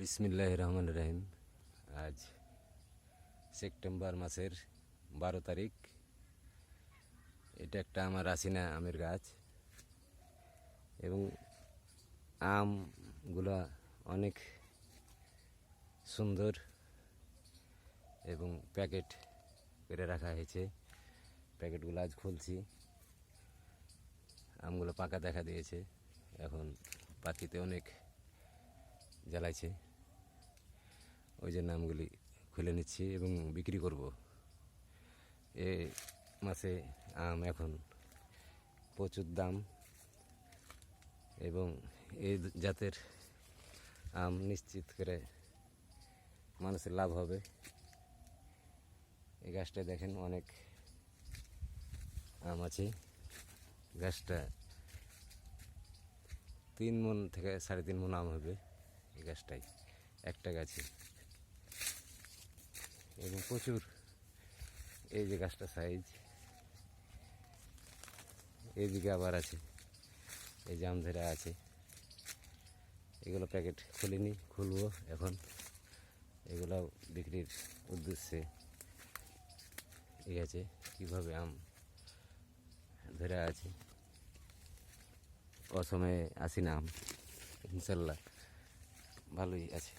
বিসমিল্লাহ রহমান রহিম আজ সেপ্টেম্বর মাসের বারো তারিখ। এটা একটা আমার রাসিনা আমের গাছ। এবং আমগুলা অনেক সুন্দর এবং প্যাকেট করে রাখা হয়েছে। প্যাকেটগুলো আজ খুলছি। আমগুলো পাকা দেখা দিয়েছে। এখন পাখিতে অনেক জ্বালাইছে। ওই যে নামগুলি খুলে নিচ্ছি এবং বিক্রি করব। এ মাসে আম এখন প্রচুর দাম এবং এই জাতের আম নিশ্চিত করে মানুষের লাভ হবে। এই গাছটা দেখেন অনেক আম আছে। গাছটা তিন মন থেকে সাড়ে তিন মন আম হবে এই গাছটাই একটা গাছে। এবং প্রচুর এই যে গাছটা সাইজ এইদিকে আবার আছে, এই জাম ধরে আছে। এগুলো প্যাকেট খুলিনি, খুলবো এখন। এগুলো বিক্রির উদ্দেশ্যে এই আছে, কীভাবে আম ধরে আছে। অসময়ে আসি না আম, ইনশাল্লাহ ভালোই আছে।